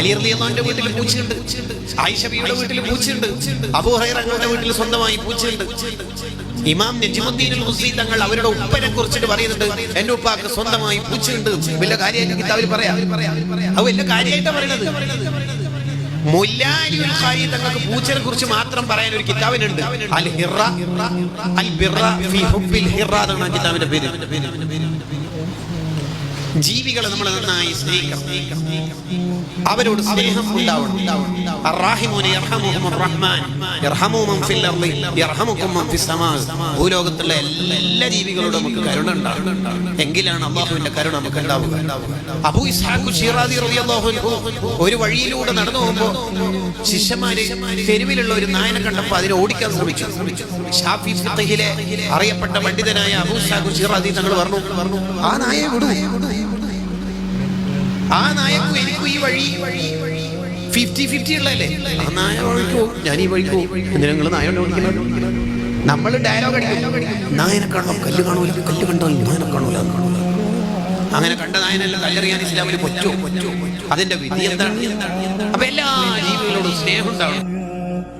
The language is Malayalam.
അലി റളിയല്ലാഹുവിന്റെ വീട്ടിൽ പൂച്ചയുണ്ട്. ആയിഷ ബിയുടെ വീട്ടിൽ പൂച്ചയുണ്ട്. അബൂ ഹുറൈറയുടെ വീട്ടിൽ സ്വന്തമായി പൂച്ചയുണ്ട്. ഇമാം നജിമുദ്ദീൻ മുസ്ലിം തങ്ങൾ അവരുടെ ഉപ്പനെ കുറിച്ചിട്ട് പറയുന്നുണ്ട് എന്റെ ഉപ്പാക്ക് സ്വന്തമായി പൂച്ചയുണ്ട്. വലിയ കാര്യമായിട്ട് കിതാബിൽ പറയാം. അത് വലിയ കാര്യമായിട്ടാ പറയുന്നത്. മുല്ലാലിയുൽ ഖാരി തങ്ങൾക്ക് പൂച്ചനെ കുറിച്ച് മാത്രം പറയാൻ ഒരു കിതാബിനുണ്ട്. അൽ ഹിറ അൽ ബിറ ഫി ഹുബ്ബിൽ ഹിറ എന്നാണ് കിതാബിന്റെ പേര്. ജീവികളെ നമ്മൾ നന്നായി സ്നേഹിക്കണം. അവരോട് സ്നേഹം ഉണ്ടാവണം. ഭൂലോകത്തുള്ള എല്ലാ ജീവികളോടും നമുക്ക് കരുണ ഉണ്ടാവും എങ്കിലാണ് അള്ളാഹുവിന്റെ കരുണ നമുക്ക് ഉണ്ടാവുക. അബൂ ഇസ്ഹാഖു ഒരു വഴിയിലൂടെ നടന്നു പോകുമ്പോൾ ശിഷ്യന്മാര് തെരുവിലുള്ള ഒരു നായനെ കണ്ടപ്പോൾ അതിനെ ഓടിക്കാൻ ശ്രമിച്ചു. ഷാഫി അറിയപ്പെട്ട പണ്ഡിതനായ അബു ഇസ്ഹാഖു ഷിറാദി തങ്ങൾ പറഞ്ഞു ആ നായ വിടൂ. ആ നായക്കും എനിക്കും ഈ വഴി ഫിഫ്റ്റി ഫിഫ്റ്റി ഉള്ളതല്ലേ? ആ നായ വഴിക്കോ? ഞാൻ ഈ വഴിക്കോ? നിങ്ങൾ നായ നമ്മൾ ഡയലോഗ് അടിക്കും. നായനെ കാണോ കല്ല് കാണൂല കല്ല് കണ്ടോ നായനെ കാണൂല. അങ്ങനെ കണ്ട നായനല്ല കല്ലെറിയാൻ ഇസ്ലാമിൽ പറ്റോ അതിന്റെ വിധി എന്താണ്? അപ്പൊ എല്ലാ ജീവികളോടും സ്നേഹം